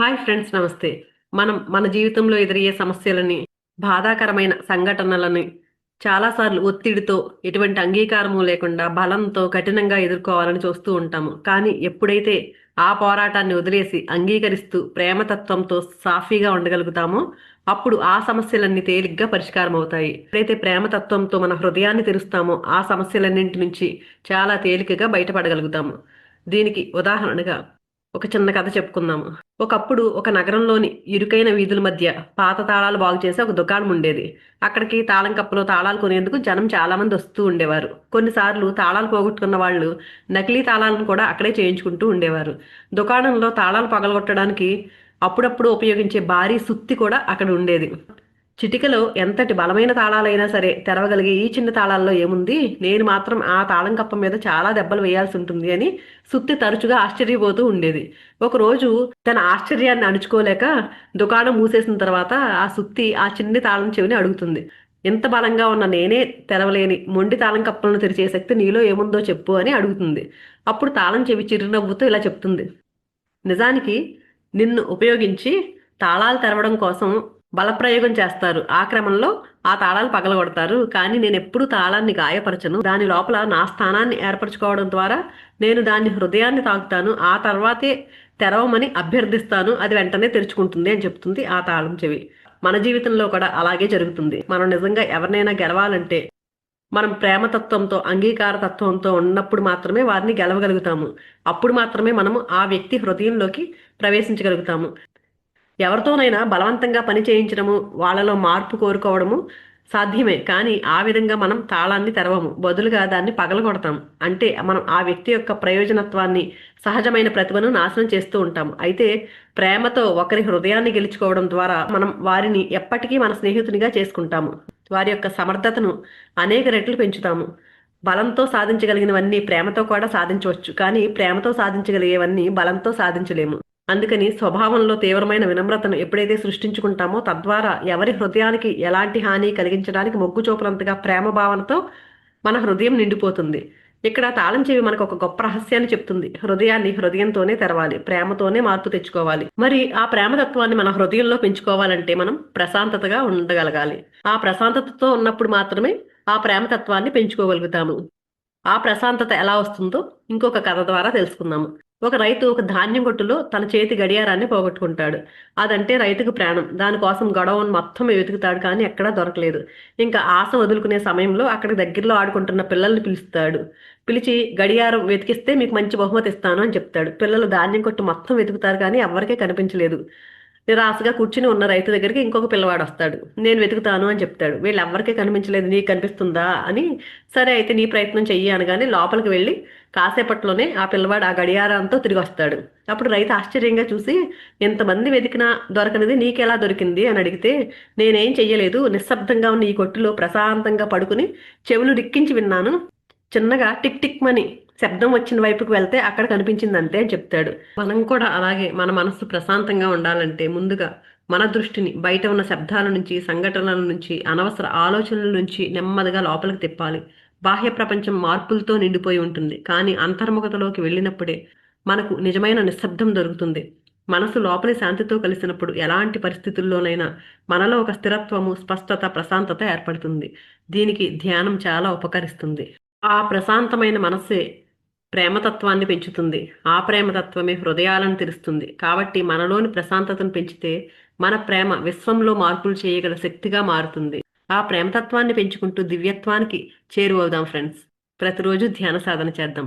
Hi friends నమస్తే. మనం మన జీవితంలో ఎదురయ్యే సమస్యలని బాధాకరమైన సంఘటనలని చాలాసార్లు ఒత్తిడితో ఎటువంటి అంగీకారము లేకుండా బలంతో కఠినంగా ఎదుర్కోవాలని చూస్తూ ఉంటాము. కానీ ఎప్పుడైతే ఆ పోరాటాన్ని వదిలేసి అంగీకరిస్తూ ప్రేమతత్వంతో సాఫీగా ఉండగలుగుతామో అప్పుడు ఆ సమస్యలన్నీ తేలిగ్గా పరిష్కారం అవుతాయి ఎప్పుడైతే ప్రేమతత్వంతో మన హృదయాన్ని తెరుస్తామో ఆ సమస్యలన్నింటి నుంచి చాలా తేలికగా బయటపడగలుగుతాము. దీనికి ఉదాహరణగా ఒక చిన్న కథ చెప్పుకుందాము. ఒకప్పుడు ఒక నగరంలోని ఇరుకైన వీధుల మధ్య పాత తాళాలు బాగు చేసే ఒక దుకాణం ఉండేది. అక్కడికి తాళం కప్పులో తాళాలు కొనేందుకు జనం చాలా మంది వస్తూ ఉండేవారు. కొన్నిసార్లు తాళాలు పోగొట్టుకున్న వాళ్ళు నకిలీ తాళాలను కూడా అక్కడే చేయించుకుంటూ ఉండేవారు. దుకాణంలో తాళాలు పగలగొట్టడానికి అప్పుడప్పుడు ఉపయోగించే భారీ సుత్తి కూడా అక్కడ ఉండేది. చిటికలో ఎంతటి బలమైన తాళాలైనా సరే తెరవగలిగే ఈ చిన్న తాళాల్లో ఏముంది? నేను మాత్రం ఆ తాళం కప్ప మీద చాలా దెబ్బలు వేయాల్సి ఉంటుంది అని సుత్తి తరచుగా ఆశ్చర్యపోతూ ఉండేది. ఒకరోజు తన ఆశ్చర్యాన్ని అణుచుకోలేక దుకాణం మూసేసిన తర్వాత ఆ సుత్తి ఆ చిన్ని తాళం చెవిని అడుగుతుంది. ఎంత బలంగా ఉన్న నేనే తెరవలేని మొండి తాళం కప్పలను తెరిచే శక్తి నీలో ఏముందో చెప్పు అని అడుగుతుంది. అప్పుడు తాళం చెవి చిరునవ్వుతో ఇలా చెప్తుంది. నిజానికి నిన్ను ఉపయోగించి తాళాలు తెరవడం కోసం బలప్రయోగం చేస్తారు. ఆ క్రమంలో ఆ తాళాలు పగలగొడతారు. కానీ నేను ఎప్పుడూ తాళాన్ని గాయపరచను. దాని లోపల నా స్థానాన్ని ఏర్పరచుకోవడం ద్వారా నేను దాని హృదయాన్ని తాకుతాను. ఆ తర్వాతే తెరవమని అభ్యర్థిస్తాను. అది వెంటనే తెరుచుకుంటుంది అని చెప్తుంది ఆ తాళం చెవి. మన జీవితంలో కూడా అలాగే జరుగుతుంది. మనం నిజంగా ఎవరినైనా గెలవాలంటే మనం ప్రేమతత్వంతో అంగీకార తత్వంతో ఉన్నప్పుడు మాత్రమే వారిని గెలవగలుగుతాము. అప్పుడు మాత్రమే మనము ఆ వ్యక్తి హృదయంలోకి ప్రవేశించగలుగుతాము. ఎవరితోనైనా బలవంతంగా పని చేయించడము వాళ్ళలో మార్పు కోరుకోవడము సాధ్యమే. కానీ ఆ విధంగా మనం తాళాన్ని తెరవము. బదులుగా దాన్ని పగలగొడతాం. అంటే మనం ఆ వ్యక్తి యొక్క ప్రయోజనత్వాన్ని సహజమైన ప్రతిభను నాశనం చేస్తూ ఉంటాం. అయితే ప్రేమతో ఒకరి హృదయాన్ని గెలుచుకోవడం ద్వారా మనం వారిని ఎప్పటికీ మన స్నేహితునిగా చేసుకుంటాము. వారి యొక్క సమర్థతను అనేక రెట్లు పెంచుతాము. బలంతో సాధించగలిగినవన్నీ ప్రేమతో కూడా సాధించవచ్చు. కానీ ప్రేమతో సాధించగలిగేవన్నీ బలంతో సాధించలేము. అందుకని స్వభావంలో తీవ్రమైన వినమ్రతను ఎప్పుడైతే సృష్టించుకుంటామో తద్వారా ఎవరి హృదయానికి ఎలాంటి హాని కలిగించడానికి మొగ్గు చూపనంతగా ప్రేమ భావనతో మన హృదయం నిండిపోతుంది. ఇక్కడ తాళం చెవి మనకు ఒక గొప్ప రహస్యాన్ని చెప్తుంది. హృదయాన్ని హృదయంతోనే తెరవాలి ప్రేమతోనే మార్పు తెచ్చుకోవాలి. మరి ఆ ప్రేమతత్వాన్ని మన హృదయంలో పెంచుకోవాలంటే మనం ప్రశాంతతగా ఉండగలగాలి. ఆ ప్రశాంతతతో ఉన్నప్పుడు మాత్రమే ఆ ప్రేమతత్వాన్ని పెంచుకోగలుగుతాము. ఆ ప్రశాంతత ఎలా వస్తుందో ఇంకొక కథ ద్వారా తెలుసుకుందాము. ఒక రైతు ఒక ధాన్యం కొట్టులో తన చేతి గడియారాన్ని పోగొట్టుకుంటాడు. అదంటే రైతుకు ప్రాణం. దానికోసం గొడవను మొత్తం వెతుకుతాడు కానీ ఎక్కడా దొరకలేదు. ఇంకా ఆశ వదులుకునే సమయంలో అక్కడ దగ్గరలో ఆడుకుంటున్న పిల్లల్ని పిలుస్తాడు. పిలిచి గడియారం వెతికిస్తే మీకు మంచి బహుమతి ఇస్తాను అని చెప్తాడు. పిల్లలు ధాన్యం కొట్టు మొత్తం వెతుకుతారు కానీ ఎవరికీ కనిపించలేదు. నిరాశగా కూర్చుని ఉన్న రైతు దగ్గరికి ఇంకొక పిల్లవాడు వస్తాడు. నేను వెతుకుతాను అని చెప్తాడు. వీళ్ళు ఎవరికీ కనిపించలేదు. నీకు కనిపిస్తుందా? అని సరే అయితే నీ ప్రయత్నం చెయ్యి అనగానే లోపలికి వెళ్ళి కాసేపట్లోనే ఆ పిల్లవాడు ఆ గడియారంతో తిరిగి వస్తాడు. అప్పుడు రైతు ఆశ్చర్యంగా చూసి ఎంతమంది వెతికినా దొరకనిది నీకెలా దొరికింది? అని అడిగితే నేనేం చెయ్యలేదు. నిశ్శబ్దంగా ఉన్న ఈ కొట్టులో ప్రశాంతంగా పడుకుని చెవులు రిక్కించి విన్నాను. చిన్నగా టిక్ టిక్ మని శబ్దం వచ్చిన వైపుకు వెళ్తే అక్కడ కనిపించింది అంతే అని చెప్తాడు. మనం కూడా అలాగే మన మనస్సు ప్రశాంతంగా ఉండాలంటే ముందుగా మన దృష్టిని బయట ఉన్న శబ్దాల నుంచి సంఘటనల నుంచి అనవసర ఆలోచనల నుంచి నెమ్మదిగా లోపలికి తిప్పాలి. బాహ్య ప్రపంచం మార్పులతో నిండిపోయి ఉంటుంది. కానీ అంతర్ముఖతలోకి వెళ్ళినప్పుడే మనకు నిజమైన నిశ్శబ్దం దొరుకుతుంది. మనసు లోపలి శాంతితో కలిసినప్పుడు ఎలాంటి పరిస్థితుల్లోనైనా మనలో ఒక స్థిరత్వము స్పష్టత ప్రశాంతత ఏర్పడుతుంది. దీనికి ధ్యానం చాలా ఉపకరిస్తుంది. ఆ ప్రశాంతమైన మనస్సే ప్రేమతత్వాన్ని పెంచుతుంది. ఆ ప్రేమతత్వమే హృదయాలను తెరుస్తుంది. కాబట్టి మనలోని ప్రశాంతతను పెంచితే మన ప్రేమ విశ్వంలో మార్పులు చేయగల శక్తిగా మారుతుంది. ఆ ప్రేమతత్వాన్ని పెంచుకుంటూ దివ్యత్వానికి చేరువవుదాం ఫ్రెండ్స్. ప్రతిరోజు ధ్యాన సాధన చేద్దాం.